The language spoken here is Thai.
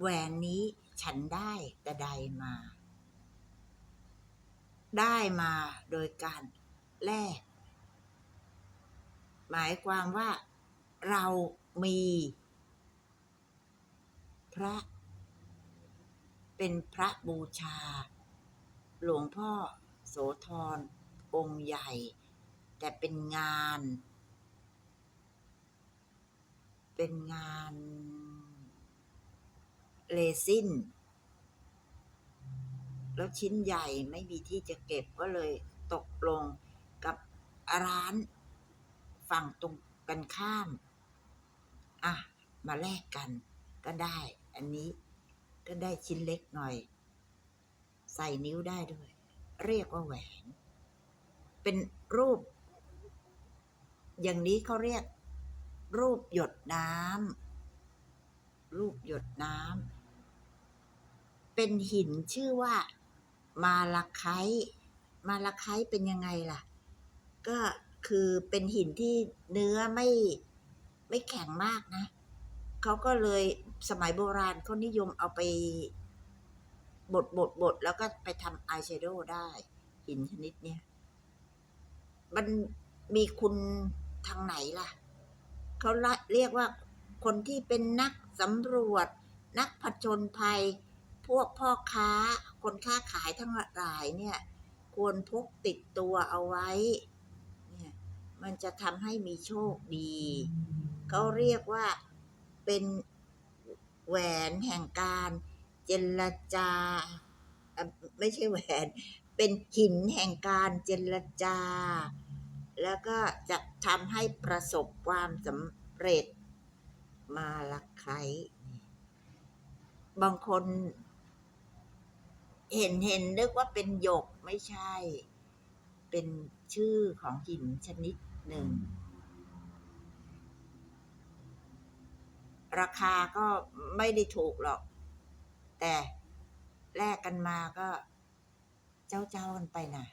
แหวนนี้ฉันได้แต่ใดมา ได้มาโดยการแลกหมายความว่าเรามี พระ เป็นพระบูชา หลวงพ่อโสธรองค์ใหญ่ แต่เป็นงาน เป็นงาน เลซินแล้วชิ้นใหญ่ไม่มีที่จะเก็บก็เลยตกลงกับร้านฝั่งตรงกันข้าม อะ มาแลกกันก็ได้ อันนี้ก็ได้ชิ้นเล็กหน่อย ใส่นิ้วได้ด้วย เรียกว่าแหวน เป็นรูป อย่างนี้เขาเรียก รูปหยดน้ำรูปหยดน้ำ เป็นหินชื่อว่า มาลาไคมาลาไคเป็นยังไงล่ะ ก็คือเป็นหินที่เนื้อไม่ไม่แข็งมากนะเขาก็เลยสมัยโบราณเขานิยมเอาไปบดบดบดแล้วก็ไปทำอายแชโดว์ได้ หินชนิดเนี้ยมันมีคุณทางไหนล่ะ เขาเรียกว่าคนที่เป็นนักสำรวจ นักผจญภัย พวกพ่อค้า คนค้าขายทั้งหลายเนี่ย ควรพกติดตัวเอาไว้ เนี่ย มันจะทำให้มีโชคดีเขาเรียกว่าเป็นแหวนแห่งการเจรจา ไม่ใช่แหวน เป็นหินแห่งการเจรจา แล้วก็จะทำให้ประสบความสำเร็จมาละไคต์บางคน เห็นเห็นนึกว่าเป็นหยกไม่ใช่ เป็นชื่อของหินชนิดหนึ่ง ราคาก็ไม่ได้ถูกหรอก แต่แลกกันมาก็เจ้าเจ้ากันไปนะ